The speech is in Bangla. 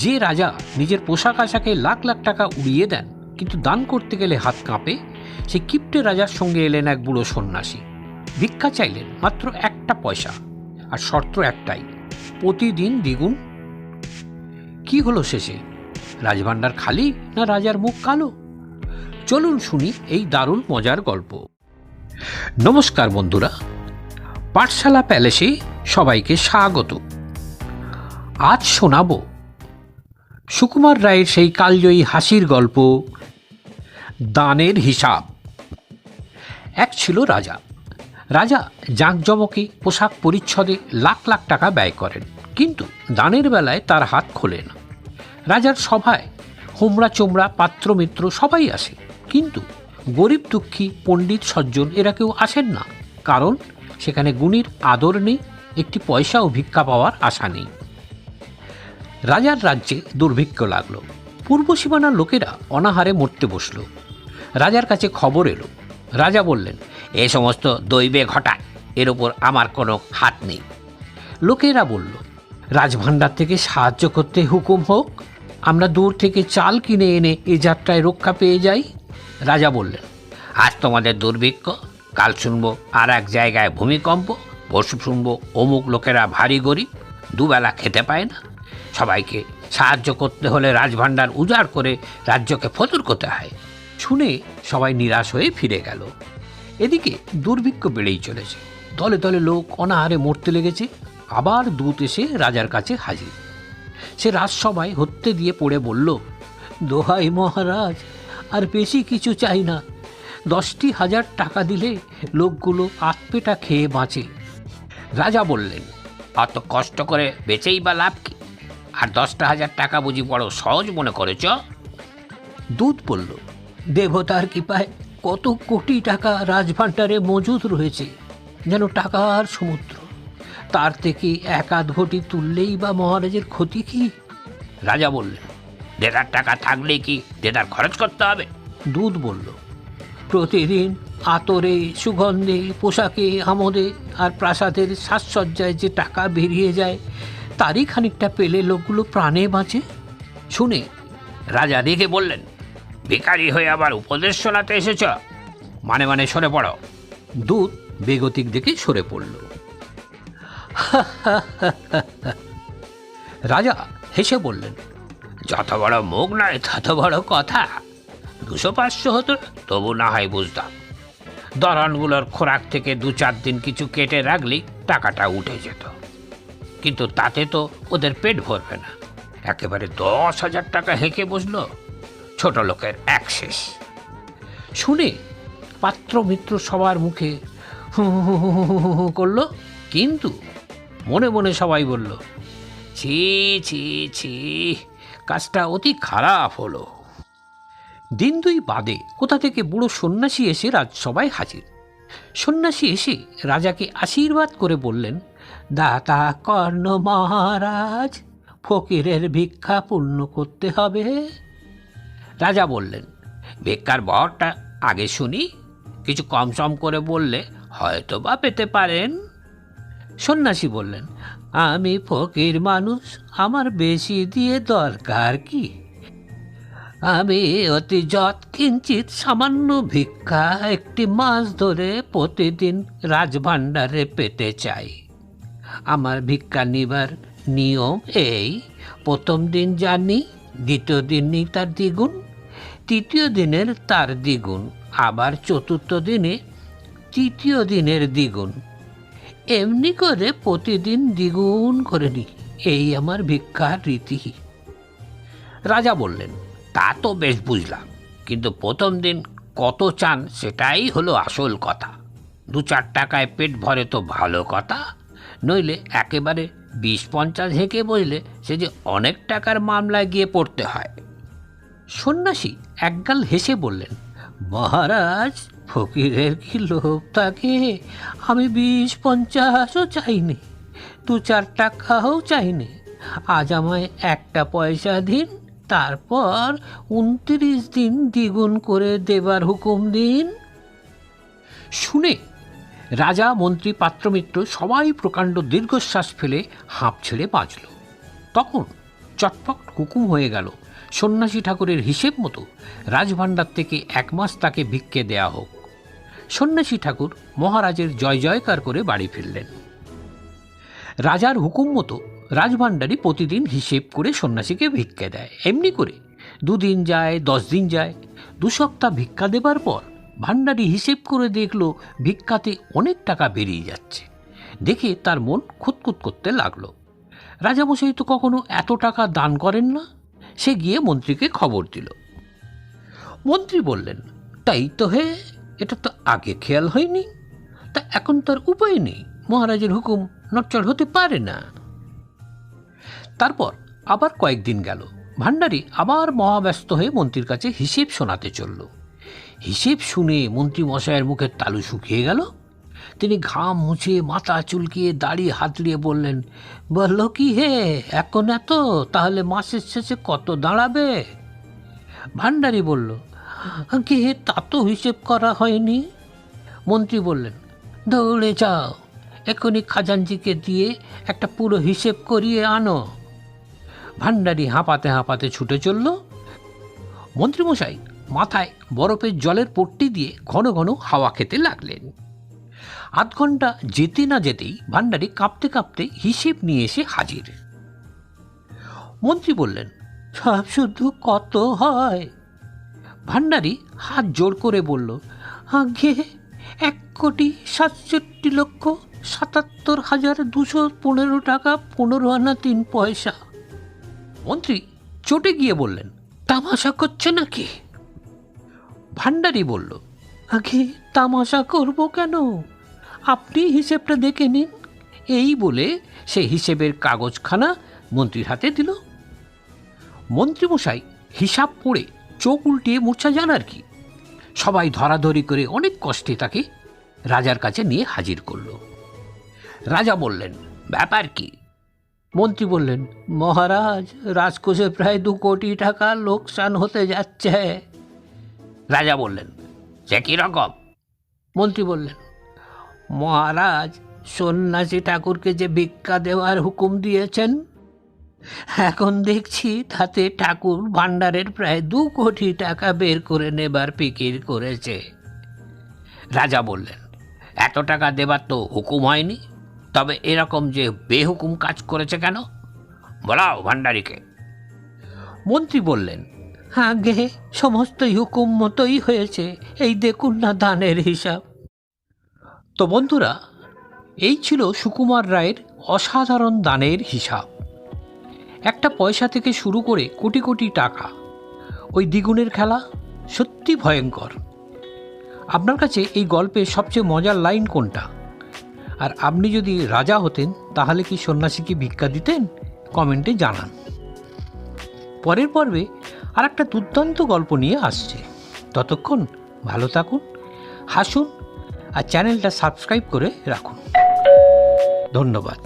যে রাজা নিজের পোশাক আশাকে লাখ লাখ টাকা উড়িয়ে দেন, কিন্তু দান করতে গেলে হাত কাঁপে, সেই কিপ্টে রাজার সঙ্গে এলেন এক বুড়ো সন্ন্যাসী। ভিক্ষা চাইলেন মাত্র একটা পয়সা, আর শর্ত একটাই, প্রতিদিন দ্বিগুণ। কি হলো শেষে? রাজভাণ্ডার খালি না রাজার মুখ কালো? চলুন শুনি এই দারুণ মজার গল্প। নমস্কার বন্ধুরা, পাঠশালা প্যালেসে সবাইকে স্বাগত। আজ শোনাব সুকুমার রায়ের সেই কালজয়ী হাসির গল্প, দানের হিসাব। এক ছিল রাজা। রাজা জাঁকজমকে পোশাক পরিচ্ছদে লাখ লাখ টাকা ব্যয় করেন, কিন্তু দানের বেলায় তার হাত খোলে না। রাজার সভায় হোমরা চোমরা পাত্র মিত্র সবাই আসে, কিন্তু গরিব দুঃখী পণ্ডিত সজ্জন এরা কেউ আসেন না, কারণ সেখানে গুণীর আদর নেই, একটি পয়সাও ভিক্ষা পাওয়ার আশা নেই। রাজার রাজ্যে দুর্ভিক্ষ লাগল। পূর্ব সীমানার লোকেরা অনাহারে মরতে বসল। রাজার কাছে খবর এলো। রাজা বললেন, এ সমস্ত দৈবে ঘটায়, এর ওপর আমার কোনো হাত নেই। লোকেরা বলল, রাজভাণ্ডার থেকে সাহায্য করতে হুকুম হোক, আমরা দূর থেকে চাল কিনে এনে এ যাত্রায় রক্ষা পেয়ে যাই। রাজা বললেন, আজ তোমাদের দুর্ভিক্ষ, কাল শুনব আর এক জায়গায় ভূমিকম্প, পরশু শুনব অমুক লোকেরা ভারী গরিব, দুবেলা খেতে পায় না। সবাইকে সাহায্য করতে হলে রাজভাণ্ডার উজাড় করে রাজ্যকে ফতুর করতে হয়। শুনে সবাই নিরাশ হয়ে ফিরে গেল। এদিকে দুর্ভিক্ষ বেড়েই চলেছে। দলে দলে লোক অনাহারে মরতে লেগেছে। আবার দূত এসে রাজার কাছে হাজির। সে রাজসভায় হত্যে দিয়ে পড়ে বলল, দোহাই মহারাজ, আর বেশি কিছু চাই না। দশটি হাজার টাকা দিলে লোকগুলো আতপেটা খেয়ে বাঁচে। রাজা বললেন অত কষ্ট করে বেঁচেই বা লাভ কি? আর দশটা হাজার টাকা বুঝি বড় সহজ মনে করেছ? দুধ বলল দেবতার কৃপায় কত কোটি টাকা রাজভাণ্ডারে মজুদ রয়েছে যেন টাকা আর সমুদ্র। তার থেকে এক আধ ঘটি তুললেই বা মহারাজের ক্ষতি কি? রাজা বললেন দেদার টাকা থাকলে কি দেদার খরচ করতে হবে? দুধ বলল প্রতিদিন আতরে সুগন্ধে পোশাকে আমোদে আর প্রাসাদের সাজসজ্জায় যে টাকা বেরিয়ে যায় তারই খানিকটা পেলে লোকগুলো প্রাণে বাঁচে। শুনে রাজা দেখে বললেন, ভিখারি হয়ে আবার উপদেশ শোনাতে এসেছ? মানে মানে সরে পড়ো। দুধ বেগতিক দেখে সরে পড়ল। রাজা হেসে বললেন, যত বড় মুখ নয়, তত বড় কথা। দুশো পাঁচশো হতো, তবু না হয় বুঝতাম। দরনগুলোর খোরাক থেকে দু চার দিন কিছু কেটে রাখলেই টাকাটা উঠে যেত। কিন্তু তাতে তো ওদের পেট ভরবে না। একেবারে দশ হাজার টাকা হেঁকে বসল ছোট লোকের শেষ। শুনে পাত্র মিত্র সবার মুখে হু হু করল, কিন্তু মনে মনে সবাই বলল, ছি ছি ছি, কাজটা অতি খারাপ হলো। দিন দুই বাদে কোথা থেকে বুড়ো সন্ন্যাসী এসে রাজসভায় হাজির। সন্ন্যাসী এসে রাজাকে আশীর্বাদ করে বললেন দাতা কর্ণ মহারাজ, ফকিরের ভিক্ষা পূর্ণ করতে হবে। রাজা বললেন, ভিক্ষার বরটা আগে শুনি, কিছু কম সম করে বললে হয়তো বা পেতে পারেন। সন্ন্যাসী বললেন, আমি ফকির মানুষ, আমার বেশি দিয়ে দরকার কি? আমি অতি যৎ কিঞ্চিত সামান্য ভিক্ষা একটি মাছ ধরে প্রতিদিন রাজভাণ্ডারে পেতে চাই। আমার ভিক্ষা নিবার নিয়ম এই। প্রথম দিন জানি, দ্বিতীয় দিনই তার দ্বিগুণ, তৃতীয় দিনের তার দ্বিগুণ, আবার চতুর্থ দিনে তৃতীয় দিনের দ্বিগুণ। এমনি করে প্রতিদিন দ্বিগুণ করে নি এই আমার ভিক্ষার রীতি। রাজা বললেন, তা তো বেশ বুঝলাম, কিন্তু প্রথম দিন কত চান সেটাই হলো আসল কথা। দু চার টাকায় পেট ভরে তো ভালো কথা নইলে একেবারে বিশ পঞ্চাশ হেঁকে বসলে সে যে অনেক টাকার মামলায় গিয়ে পড়তে হয়। সন্ন্যাসী একগাল হেসে বললেন, মহারাজ, ফকিরের কি লোভ থাকে? আমি বিশ পঞ্চাশও চাইনি দু চার টাকাও চাইনি। আজ আমায় একটা পয়সা দিন, তারপর উনত্রিশ দিন দ্বিগুণ করে দেবার হুকুম দিন। শুনে রাজা, মন্ত্রী, পাত্রমিত্র সবাই প্রকাণ্ড দীর্ঘশ্বাস ফেলে হাঁপ ছেড়ে বাঁচল। তখন চটপট হুকুম হয়ে গেল। সন্ন্যাসী ঠাকুরের হিসেব মতো রাজভাণ্ডার থেকে এক মাস তাকে ভিক্ষে দেয়া হোক। সন্ন্যাসী ঠাকুর মহারাজের জয় জয়কার করে বাড়ি ফিরলেন। রাজার হুকুম মতো রাজভাণ্ডারী প্রতিদিন হিসেব করে সন্ন্যাসীকে ভিক্ষে দেয়। এমনি করে দুদিন যায়, দশ দিন যায়। দু সপ্তাহ ভিক্ষা দেবার পর ভাণ্ডারী হিসেব করে দেখল ভিক্ষাতে অনেক টাকা বেরিয়ে যাচ্ছে। দেখে তার মন খুঁতখুত করতে লাগল। রাজামশাই তো কখনো এত টাকা দান করেন না? সে গিয়ে মন্ত্রীকে খবর দিল। মন্ত্রী বললেন, তাই তো হে, এটা তো আগে খেয়াল হয়নি। তা এখন তার উপায় নেই। মহারাজের হুকুম নচ্চর হতে পারে না। তারপর আবার কয়েকদিন গেল। ভাণ্ডারী আবার মহাব্যস্ত হয়ে মন্ত্রীর কাছে হিসেব শোনাতে চলল। হিসেব শুনে মন্ত্রী মশাইয়ের মুখের তালু শুকিয়ে গেল। তিনি ঘাম মুছে মাথা চুলকিয়ে দাড়ি হাতড়িয়ে বললেন, বলল কি হে, এখন এত, তাহলে মাসের শেষে কত দাঁড়াবে? ভাণ্ডারী বলল, কি হে, তা তো হিসেব করা হয়নি। মন্ত্রী বললেন, দৌড়ে যাও, এখনই খাজানজিকে দিয়ে একটা পুরো হিসেব করিয়ে আনো। ভাণ্ডারী হাঁপাতে হাঁপাতে ছুটে চলল। মন্ত্রীমশাই মাথায় বরফের জলের পট্টি দিয়ে ঘন ঘন হাওয়া খেতে লাগলেন। আধ ঘণ্টা যেতে না যেতেই ভান্ডারি কাঁপতে কাঁপতে হিসেব নিয়ে এসে হাজির। মন্ত্রী বললেন, সব শুধু কত হয়? ভান্ডারি হাত জোর করে বলল, আগে এক কোটি সাতষট্টি লক্ষ সাতাত্তর হাজার দুশো পনেরো টাকা পনেরো আনা তিন পয়সা। মন্ত্রী চটে গিয়ে বললেন, তামাশা করছে নাকি? ভাণ্ডারী বলল, আগে তামাশা করব কেন? আপনি হিসেবটা দেখে নিন। এই বলে সে হিসেবের কাগজখানা মন্ত্রীর হাতে দিল। মন্ত্রীমশাই হিসাব পড়ে চোখ উল্টিয়ে মূর্ছা যান আর কি। সবাই ধরাধরি করে অনেক কষ্টে তাকে রাজার কাছে নিয়ে হাজির করল। রাজা বললেন, ব্যাপার কি? মন্ত্রী বললেন, মহারাজ, রাজকোষে প্রায় দু কোটি টাকা লোকসান হতে যাচ্ছে। রাজা বললেন, সে কীরকম মন্ত্রী বললেন, মহারাজ, সন্ন্যাসী ঠাকুরকে যে ভিক্ষা দেওয়ার হুকুম দিয়েছেন, এখন দেখছি তাতে ঠাকুর ভাণ্ডারের প্রায় দু কোটি টাকা বের করে নেবার ফিকির করেছে। রাজা বললেন, এত টাকা দেবার তো হুকুম হয়নি, তবে এরকম যে বেহুকুম কাজ করেছে কেন? বলাও ভাণ্ডারীকে। মন্ত্রী বললেন আগে সমস্ত হুকুম মতোই হয়েছে। এই দেখুন না দানের হিসাব। তো বন্ধুরা, এই ছিল সুকুমার রায়ের অসাধারণ দানের হিসাব। একটা পয়সা থেকে শুরু করে কোটি কোটি টাকা। ওই দ্বিগুণের খেলা সত্যি ভয়ঙ্কর। আপনার কাছে এই গল্পের সবচেয়ে মজার লাইন কোনটা? আর আপনি যদি রাজা হতেন, তাহলে কি সন্ন্যাসীকে ভিক্ষা দিতেন? কমেন্টে জানান। পরের পর্বে আর একটা দুর্দান্ত গল্প নিয়ে আসছে। ততক্ষণ ভালো থাকুন, হাসুন আর চ্যানেলটা সাবস্ক্রাইব করে রাখুন। ধন্যবাদ।